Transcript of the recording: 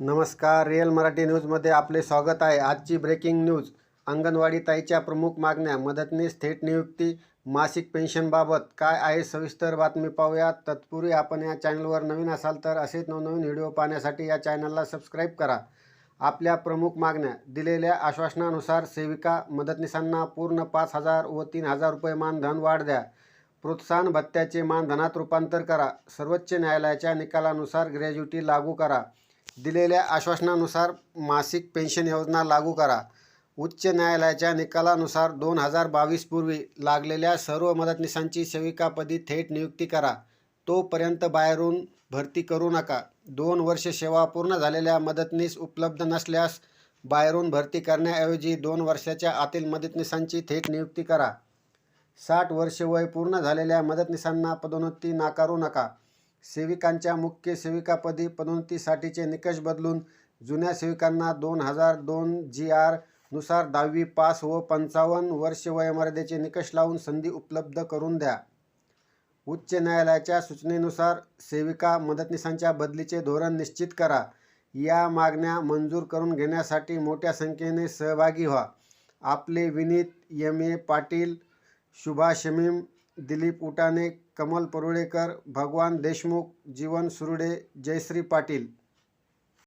नमस्कार रिअल मराठी न्यूजमध्ये आपले स्वागत आहे. आजची ब्रेकिंग न्यूज अंगणवाडी ताईच्या प्रमुख मागण्या मदतनीस थेट नियुक्ती मासिक पेन्शनबाबत काय आहे सविस्तर बातमी पाहूया तत्पूर्वी आपण या चॅनलवर नवीन असाल तर असेच नवनवीन व्हिडिओ पाहण्यासाठी या चॅनलला सबस्क्राईब करा. आपल्या प्रमुख मागण्या दिलेल्या आश्वासनानुसार सेविका मदतनीसांना पूर्ण पाच हजार व तीन हजार रुपये मानधन वाढ द्या. प्रोत्साहन भत्त्याचे मानधनात रूपांतर करा. सर्वोच्च न्यायालयाच्या निकालानुसार ग्रॅज्युटी लागू करा. दिलेल्या आश्वासनानुसार मासिक पेन्शन योजना लागू करा. उच्च न्यायालयाच्या निकालानुसार दोन हजार बावीस पूर्वी लागलेल्या सर्व मदतनीसांची सेविकापदी थेट नियुक्ती करा. तोपर्यंत बाहेरून भरती करू नका. दोन वर्ष सेवा पूर्ण झालेल्या मदतनीस उपलब्ध नसल्यास बाहेरून भरती करण्याऐवजी दोन वर्षाच्या आतील मदतनीसांची थेट नियुक्ती करा. साठ वर्ष वय पूर्ण झालेल्या मदतनीसांना पदोन्नती नाकारू नका. सेविकांच्या मुख्य सेविकापदी पदोन्नतीसाठीचे निकष बदलून जुन्या सेविकांना दोन हजार दोन जी आरनुसार दहावी पास व पंचावन्न वर्ष वयोमर्यादेचे निकष लावून संधी उपलब्ध करून द्या. उच्च न्यायालयाच्या सूचनेनुसार सेविका मदतनीसांच्या बदलीचे धोरण निश्चित करा. या मागण्या मंजूर करून घेण्यासाठी मोठ्या संख्येने सहभागी व्हा. आपले विनीत M A Patil Shubha Shamim Dilip Utane Kamal Parulekar Bhagwan Deshmukh Jeevan सुरडे Jayashree Patil.